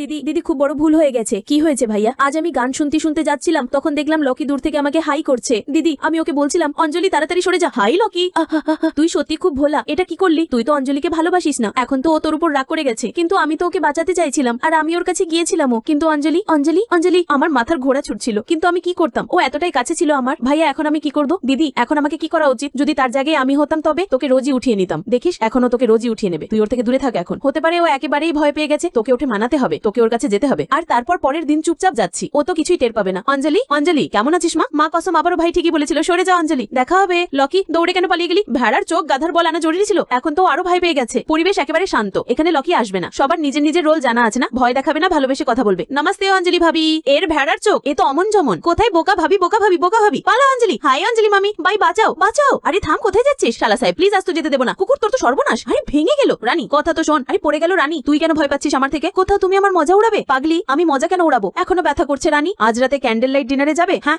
দিদি দিদি খুব বড় ভুল হয়ে গেছে। কি হয়েছে ভাইয়া? আজ আমি গান শুনতে শুনতে যাচ্ছিলাম, তখন দেখলাম লকি দূর থেকে আমাকে হাই করছে। দিদি, আমি ওকে বলছিলাম, অঞ্জলি, তাড়াতাড়ি সরে যা। Hi, Lucky. তুই সত্যি খুব ভোলা, এটা কি করলি? তুই তো অঞ্জলিকে ভালোবাসিস না। এখন তো ও তোর উপর রাগ করে গেছে। কিন্তু আমি তো ওকে বাঁচাতে চাইছিলাম, আর আমি ওর কাছে গিয়েছিলামও। কিন্তু অঞ্জলি অঞ্জলি অঞ্জলি, আমার মাথার ঘোড়া ছুটছিল। কিন্তু আমি কি করতাম? ও এতটাই কাছে ছিল আমার। ভাইয়া, এখন আমি কি করব? দিদি, এখন আমাকে কি করা উচিত? যদি তার জায়গায় আমি হতাম তবে তোকে রোজই উঠিয়ে নিতাম। দেখিস, এখনও তোকে রোজই উঠিয়ে নেবে। তুই ওর থেকে দূরে থাক এখন। হতে পারে ও একেবারেই ভয় পেয়ে গেছে, তোকে ওঠে মানাতে হবে। তোকে ওর কাছে যেতে হবে। আর তারপর পরের দিন চুপচাপ যাচ্ছি। ও তো কিছুই টের পাবে না। অঞ্জলি অঞ্জলি, কেমন আছিস মা? মা কসম আবারও ভাই ঠিকই বলেছিল। সরে যা অঞ্জলি। দেখা হবে। লকি, দৌড়ে কেন পালিয়ে গেলি? ভেড়ার চোখ গাধার বল আনা জরুরি ছিল। এখন তো আরও ভয় পেয়ে গেছে। পরিবেশ একেবারে শান্ত। এখানে লকি আসবে না। সবার নিজের নিজের রোল জানা আছে না। ভয় দেখাবে না, ভালোবেসে কথা বলবে। নমস্তে অঞ্জলি ভাবি। এর ভেড়ার চোখ? এ তো অমন জমন কোথায় বোকা ভাবি বোকা ভাবি বোকা ভাবি? পালা অঞ্জলি। হাই অঞ্জলি মামি। বাই, বাঁচাও বাঁচাও। আরে থাম, কোথায় যাচ্ছিস? শালা সাহেব প্লিজ আসতে যেতে দেবো না। কুকুর তোর তো সর্বনাশ। আরে ভেঙে গেল। রানী, কথা তো শোন। আরে পড়ে গেল রানী। তুই কেন ভয় পাচ্ছিস আমার থেকে? কোথাও তুমি আমার মজা উড়াবে? পাগলি, আমি মজা কেন উড়াবো? এখনও ব্যথা করছে রানী। আজ রাতে ক্যান্ডেল লাইট ডিনারে যাবে? হ্যাঁ?